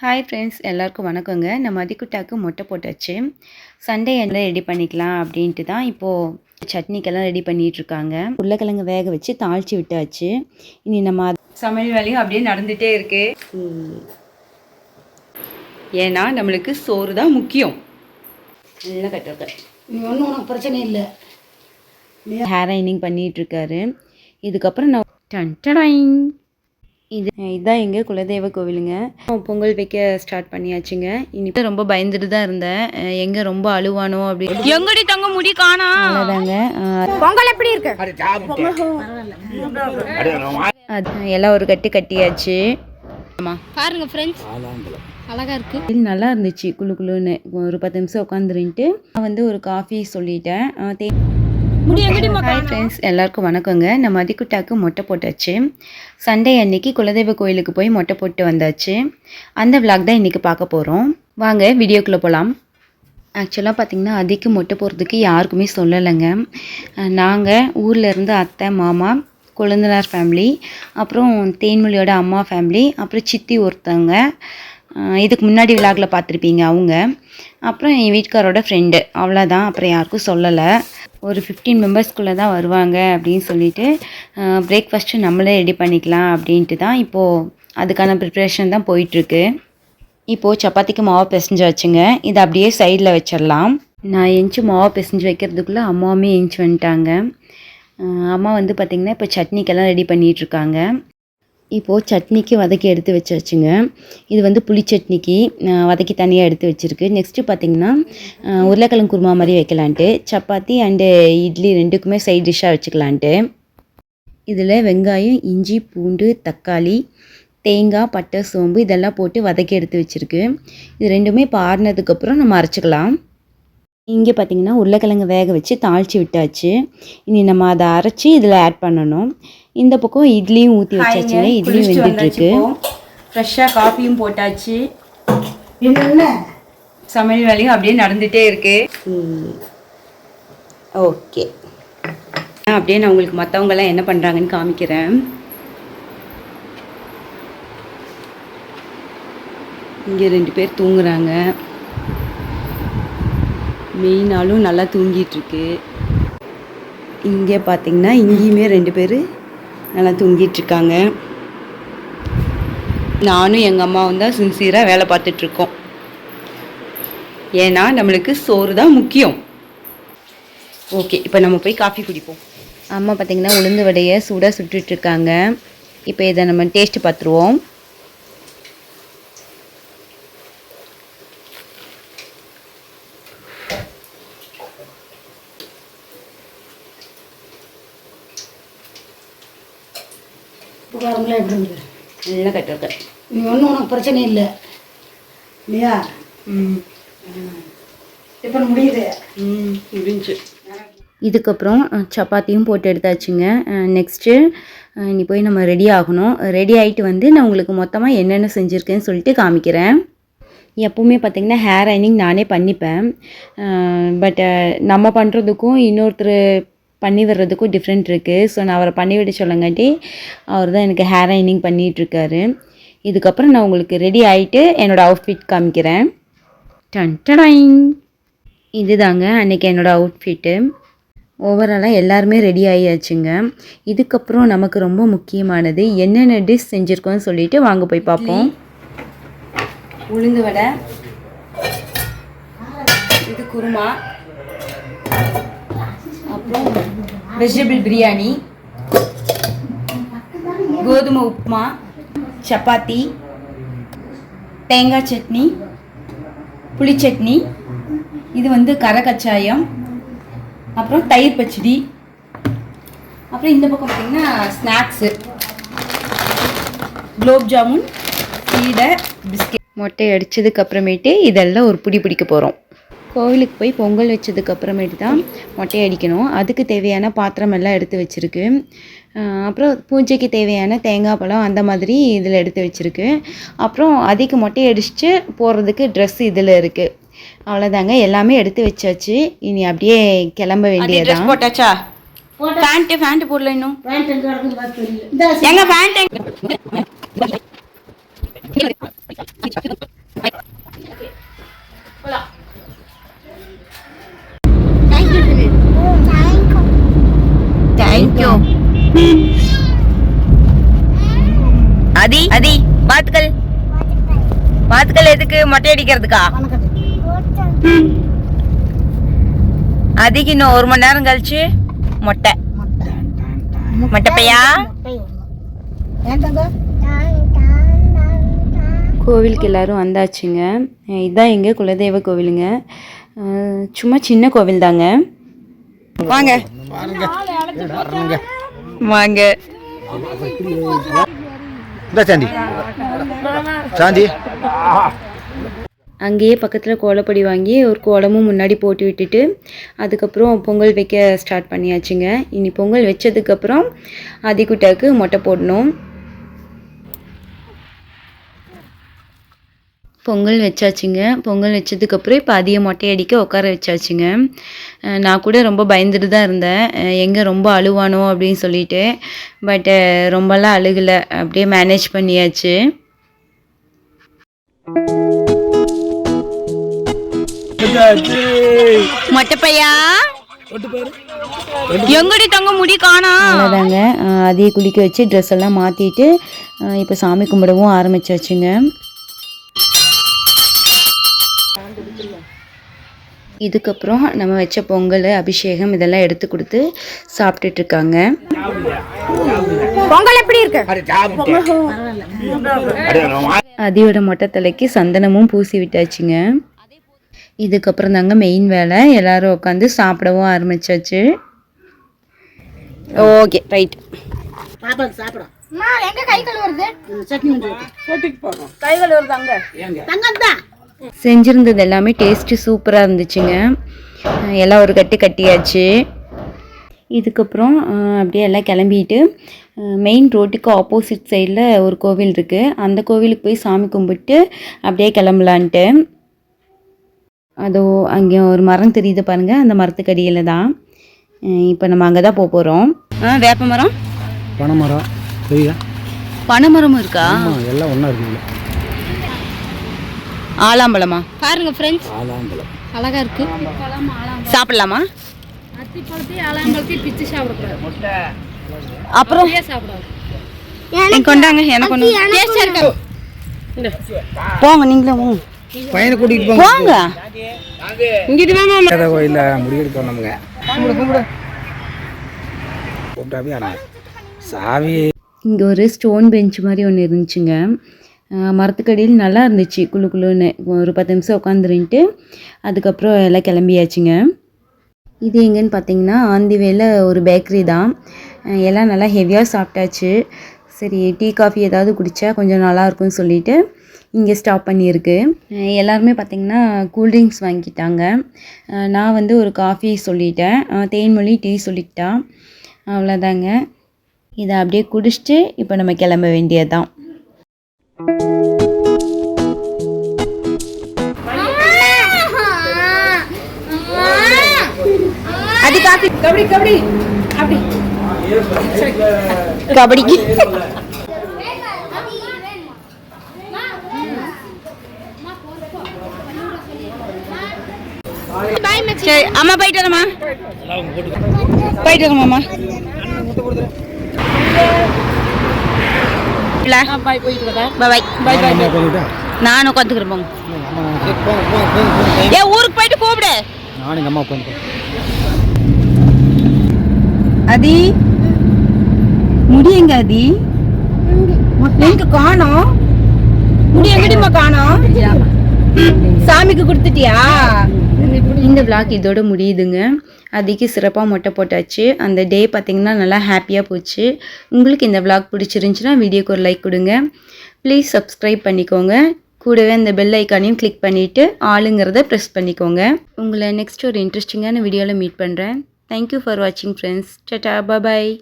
Hi friends எல்லாருக்கும் வணக்கங்க. நம்ம மதிக்குட்டாக்கு மொட்டை போட்டாச்சு. சண்டே என்ன ரெடி பண்ணிக்கலாம் அப்படின்ட்டு தான் இப்போது சட்னிக்கெல்லாம் ரெடி பண்ணிகிட்ருக்காங்க இருக்காங்க உருளைக்கிழங்கு வேக வச்சு தாளித்து விட்டாச்சு. இனி நம்ம சமையல் வேலையும் அப்படியே நடந்துகிட்டே இருக்கு. ஏன்னா நம்மளுக்கு சோறு தான் முக்கியம். நல்லா கட்டுறது நீ ஒன்றும் உனக்கு பிரச்சனை இல்லை. ஹேர் ரைனிங் பண்ணிகிட்ருக்காரு இதுக்கப்புறம் நான் டன் டடாயிங். இது இதுதான் எங்கள் குலதெய்வ கோவிலுங்க. பொங்கல் வைக்க ஸ்டார்ட் பண்ணியாச்சுங்க. இனி ரொம்ப பயந்துட்டு தான் இருந்தேன். எங்க ரொம்ப அழுவானோ அப்படி எங்கடி தங்க முடி காணா? அவ்வளோதாங்க பொங்கல் எப்படி இருக்கு? எல்லாம் ஒரு கட்டு கட்டியாச்சு. ஆமாம் பாருங்க ஃப்ரெண்ட்ஸ் அழகா இருக்கு. இது நல்லா இருந்துச்சு குளு குளுன்னு. ஒரு பத்து நிமிஷம் உட்காந்துருந்துட்டு நான் வந்து ஒரு காஃபி சொல்லிட்டேன். ஹாய் ஃப்ரெண்ட்ஸ் எல்லாருக்கும் வணக்கங்க. நம்ம மதிக்குட்டாக்கு மொட்டை போட்டாச்சு. சண்டே அன்னைக்கு குலதெய்வ கோயிலுக்கு போய் மொட்டை போட்டு வந்தாச்சு. அந்த விளாக் தான் இன்றைக்கி பார்க்க போகிறோம் வாங்க வீடியோக்குள்ளே போகலாம் ஆக்சுவலாக பார்த்தீங்கன்னா அதிக்கு மொட்டை போகிறதுக்கு யாருக்குமே சொல்லலைங்க. நாங்கள் ஊரில் இருந்து அத்தை மாமா கொழுந்தனார் ஃபேமிலி அப்புறம் தேன்மொழியோட அம்மா ஃபேமிலி அப்புறம் சித்தி ஒருத்தவங்க இதுக்கு முன்னாடி விழாக்கில் பார்த்துருப்பீங்க அவங்க. அப்புறம் என் வீட்டுக்காரோட ஃப்ரெண்டு அவ்வளோதான் அப்புறம் யாருக்கும் சொல்லலை. ஒரு ஃபிஃப்டீன் மெம்பர்ஸ்குள்ளே தான் வருவாங்க அப்படின்னு சொல்லிட்டு பிரேக்ஃபாஸ்ட்டு நம்மளே ரெடி பண்ணிக்கலாம் அப்படின்ட்டு தான் இப்போது அதுக்கான ப்ரிப்ரேஷன் தான் போயிட்டுருக்கு. இப்போது சப்பாத்திக்கு மாவு பிசைஞ்சு வச்சுங்க. இதை அப்படியே சைடில் வச்சிடலாம். நான் எஞ்சி மாவு பிசைஞ்சு வைக்கிறதுக்குள்ளே அம்மாவுமே எஞ்சி வந்துட்டாங்க. அம்மா வந்து பார்த்திங்கன்னா இப்போ சட்னிக்கெல்லாம் ரெடி பண்ணிகிட்ருக்காங்க இப்போது சட்னிக்கு வதக்கி எடுத்து வச்சாச்சுங்க. இது வந்து புளி சட்னிக்கு வதக்கி தனியாக எடுத்து வச்சுருக்கு. நெக்ஸ்ட்டு பார்த்திங்கன்னா உருளைக்கிழங்கு குருமா மாதிரி வைக்கலான்ட்டு சப்பாத்தி அண்டு இட்லி ரெண்டுக்குமே சைட் டிஷ்ஷாக வச்சுக்கலான்ட்டு. இதில் வெங்காயம் இஞ்சி பூண்டு தக்காளி தேங்காய் பட்டை சோம்பு இதெல்லாம் போட்டு வதக்கி எடுத்து வச்சுருக்கு. இது ரெண்டுமே இப்போ நம்ம அரைச்சிக்கலாம். இங்கே பார்த்தீங்கன்னா உருளைக்கிழங்கு வேக வச்சு தாளித்து விட்டாச்சு. இனி நம்ம அதை அரைச்சி இதில் ஆட் பண்ணணும். இந்த பக்கம் இட்லியும் ஊற்றி வச்சாச்சுங்க. இட்லியும் வெந்துட்டுருக்கு ஃப்ரெஷ்ஷாக காஃபியும் போட்டாச்சு. என்ன சமையல் வேலையும் அப்படியே நடந்துகிட்டே இருக்கு. ஓகே. அப்படியே நான் உங்களுக்கு மற்றவங்கெல்லாம் என்ன பண்ணுறாங்கன்னு காமிக்கிறேன். இங்கே ரெண்டு பேர் தூங்குறாங்க. மெயினாலும் நல்லா தூங்கிட்டு இருக்கு. இங்கே பார்த்தீங்கன்னா இங்கேயுமே ரெண்டு பேர் நல்லா தூங்கிட்டுருக்காங்க. நானும் எங்கள் அம்மாவும் தான் சின்சியராக வேலை பார்த்துட்ருக்கோம் ஏன்னா நம்மளுக்கு சோறு தான் முக்கியம். ஓகே இப்போ நம்ம போய் காஃபி குடிப்போம். அம்மா பார்த்தீங்கன்னா உளுந்து வடையை சூடாக சுட்டுட்ருக்காங்க இப்போ இதை நம்ம டேஸ்ட்டு பார்த்துருவோம். புகாரங்களா எப்படி இருக்கு நல்லா கட்டிருக்கேன் நீ ஒன்றும் உனக்கு பிரச்சனை இல்லை. இல்லையா? ம். இப்போ முடியுது. ம் முடிஞ்சு. இதுக்கப்புறம் சப்பாத்தியும் போட்டு எடுத்தாச்சுங்க. நெக்ஸ்ட்டு இனி போய் நம்ம ரெடி ஆகணும். ரெடி ஆகிட்டு வந்து நான் உங்களுக்கு மொத்தமாக என்னென்ன செஞ்சுருக்கேன்னு சொல்லிட்டு காமிக்கிறேன். எப்போவுமே பார்த்திங்கன்னா ஹேர் ரைனிங் நானே பண்ணிப்பேன். பட் நம்ம பண்ணுறதுக்கும் இன்னொருத்தர் பண்ணி விடுறதுக்கும் டிஃப்ரெண்ட் இருக்குது ஸோ நான் அவரை பண்ணி விட சொல்லங்காட்டி அவர் தான் எனக்கு ஹேர் ரைனிங் பண்ணிகிட்ருக்காரு இதுக்கப்புறம் நான் உங்களுக்கு ரெடி ஆகிட்டு என்னோடய அவுட்ஃபிட் காமிக்கிறேன். டன் டடாயிங் இதுதாங்க அன்றைக்கி என்னோடய அவுட்ஃபிட்டு ஓவராலாக எல்லாருமே ரெடி ஆகியாச்சுங்க இதுக்கப்புறம் நமக்கு ரொம்ப முக்கியமானது என்னென்ன டிஷ் செஞ்சுருக்கோன்னு சொல்லிட்டு வாங்க போய் பார்ப்போம். உளுந்து வடை இது குருமா வெஜிடபிள் பிரியாணி கோதுமை உப்புமா சப்பாத்தி தேங்காய் சட்னி புளி சட்னி இது வந்து கரை கச்சாயம் அப்புறம் தயிர் பச்சடி. அப்புறம் இந்த பக்கம் பார்த்திங்கன்னா ஸ்நாக்ஸு குலோப் ஜாமுன் சீடை பிஸ்கெட் மொட்டை அடித்ததுக்கு அப்புறமேட்டு இதெல்லாம் ஒரு பிடி பிடிக்க போகிறோம் கோவிலுக்கு போய் பொங்கல் வச்சதுக்கு அப்புறமேட்டு தான் மொட்டை அடிக்கணும். அதுக்கு தேவையான பாத்திரம் எல்லாம் எடுத்து வச்சுருக்கு. அப்புறம் பூஜைக்கு தேவையான தேங்காய் பழம் அந்த மாதிரி இதில் எடுத்து வச்சுருக்கு. அப்புறம் அதிக மொட்டை அடிச்சுட்டு போகிறதுக்கு ட்ரெஸ் இதில் இருக்குது அவ்வளோதாங்க எல்லாமே எடுத்து வச்சாச்சு. இனி அப்படியே கிளம்ப வேண்டியதான் போட்டாச்சா? பேண்ட் பேண்ட் போடல இன்னும். பேண்ட் எங்கே கிடக்குன்னு பார்த்து நிக்கும் அதி அதி பாத்துக்கல். பாத்துக்கல் எதுக்கு? மொட்டை அடிக்கிறதுக்கா? அதிக்கு இன்னும் ஒரு மணி நேரம் கழிச்சு மொட்டை. மொட்டைப்பையா? கோவிலுக்கு எல்லாரும் வந்தாச்சுங்க. இதுதான் எங்க குலதெய்வ கோவிலுங்க. சும்மா சின்ன கோவில் தாங்க வாங்க. வாங்க. சாந்தி. சாந்தி. அங்கேயே பக்கத்தில் கோலப்பொடி வாங்கி ஒரு கோலமும் முன்னாடி போட்டு விட்டுட்டு அதுக்கப்புறம் பொங்கல் வைக்க ஸ்டார்ட் பண்ணியாச்சுங்க. இனி பொங்கல் வச்சதுக்கப்புறம் ஆதிக்குட்டாக்கு மொட்டை போடணும். பொங்கல் வச்சாச்சுங்க. பொங்கல் வச்சதுக்கப்புறம் இப்போ அதிக மொட்டை அடிக்க உட்கார வச்சாச்சுங்க. நான் கூட ரொம்ப பயந்துட்டு தான் இருந்தேன். எங்கே ரொம்ப அழுவானோ அப்படின்னு சொல்லிட்டு. பட் ரொம்பலாம் அழுகலை. அப்படியே மேனேஜ் பண்ணியாச்சு. மொட்டை பையா எங்கடி தங்க முடி காணோம் அவ்வளோதாங்க. அதையே குளிக்க வச்சு ட்ரெஸ் எல்லாம் மாற்றிட்டு இப்போ சாமி கும்பிடவும் ஆரம்பிச்சாச்சுங்க. இதுக்கப்புறம் நம்ம வச்ச பொங்கல் அபிஷேகம் இதெல்லாம் எடுத்து கொடுத்து சாப்பிட்டுட்டு இருக்காங்க பொங்கல் எப்படி இருக்கு? அதியோட மொட்டை தலைக்கு சந்தனமும் பூசி விட்டாச்சுங்க. இதுக்கப்புறம் தாங்க மெயின் வேலை. எல்லாரும் உட்காந்து சாப்பிடவும் ஆரம்பிச்சாச்சு. ஓகே ரைட் சாப்பிடும். எங்க கை கழுவுறது? சட்னி கை கழுவுறது அங்க தங்கம் தான். செஞ்சுருந்தது எல்லாமே டேஸ்ட்டு சூப்பராக இருந்துச்சுங்க. எல்லாம் ஒரு கட்டு கட்டியாச்சு. இதுக்கப்புறம் அப்படியே எல்லாம் கிளம்பிட்டு மெயின் ரோட்டுக்கு ஆப்போசிட் சைடில் ஒரு கோவில் இருக்குது அந்த கோவிலுக்கு போய் சாமி கும்பிட்டு அப்படியே கிளம்பலான்ட்டு. அதோ அங்கே ஒரு மரம் தெரியுது பாருங்கள் அந்த மரத்துக்கடியில் தான். இப்போ நம்ம அங்கே தான் போக போகிறோம் வேப்ப மரம் பனைமரம் சரியா பனைமரமும் இருக்கா? எல்லாம் ஒன்றா இருக்குங்களா ஆலாம்பழமா? பாருங்க ஃப்ரெண்ட்ஸ் ஆலாம்பழம். அழகா இருக்கு. சாப்பிடலாமா? அத்திப்பழத்தையும் ஆலாம்பழத்தையும் பிச்சு சாப்பிடக்கூடாது. அப்புறம்? சாப்பிடாது கொண்டாங்க எனக்கு ஒன்று டேஸ்டா இருக்கு? போங்க நீங்களும் போங்க. பையனை கூட்டிகிட்டு போங்க. இங்கிட்டு வாமா போங்க கோயிலில் முடிவெடுக்க வந்தோமுங்க கூப்பிட்டாவே ஆனால் சாவி. இங்கே ஒரு ஸ்டோன் பெஞ்ச் மாதிரி ஒன்று இருந்துச்சுங்க. மரத்துக்கடியில் நல்லா இருந்துச்சு குளு குளுன்னு. ஒரு பத்து நிமிஷம் உட்காந்துருந்துட்டு அதுக்கப்புறம் எல்லாம் கிளம்பியாச்சுங்க. இது எங்கேன்னு பார்த்தீங்கன்னா ஆந்திவேல ஒரு பேக்கரி தான். எல்லாம் நல்லா ஹெவியாக சாப்பிட்டாச்சு. சரி டீ காஃபி ஏதாவது குடித்தா கொஞ்சம் நல்லா இருக்கும்னு சொல்லிட்டு இங்கே ஸ்டாப் பண்ணியிருக்கு. எல்லாருமே பார்த்திங்கன்னா கூல்ட்ரிங்க்ஸ் வாங்கிட்டாங்க. நான் வந்து ஒரு காஃபி சொல்லிட்டேன். தேன்மொழி டீ சொல்லிக்கிட்டா அவ்வளோதாங்க இதை அப்படியே குடிச்சிட்டு இப்போ நம்ம கிளம்ப வேண்டியதுதான். அது காஃபி கபடி கபடி அப்படி கபடிக்கு சரி அம்மா போயிட்டு வரமா போயிட்டு வரமாம்மா பாய் போயிட்டு வரேன் பாய் போயிட்டா. நானும் உட்காந்துக்கிறேன் போங்க. ஏ ஊருக்கு போயிட்டு கூப்பிடு. நானும் எங்கள் அம்மா உட்காந்து அதி முடி எங்க அதி எங்க காணோம்? முடி எங்கடிமா காணோம்? சாமிக்கு கொடுத்துட்டியா? இந்த vlog இதோட முடியுதுங்க. அதுக்கு சிறப்பாக மொட்டை போட்டாச்சு. அந்த டே பார்த்தீங்கன்னா நல்லா ஹாப்பியாக போச்சு. உங்களுக்கு இந்த விளாக் பிடிச்சிருந்துச்சுன்னா வீடியோக்கு ஒரு லைக் கொடுங்க. ப்ளீஸ் சப்ஸ்கிரைப் பண்ணிக்கோங்க. கூடவே அந்த பெல் ஐக்கானையும் கிளிக் பண்ணிவிட்டு ஆளுங்கிறத ப்ரெஸ் பண்ணிக்கோங்க. உங்களை நெக்ஸ்ட் ஒரு இன்ட்ரெஸ்டிங்கான வீடியோவில் மீட் பண்ணுறேன் தேங்க்யூ ஃபார் வாட்சிங் ஃப்ரெண்ட்ஸ் டட்டா பாய்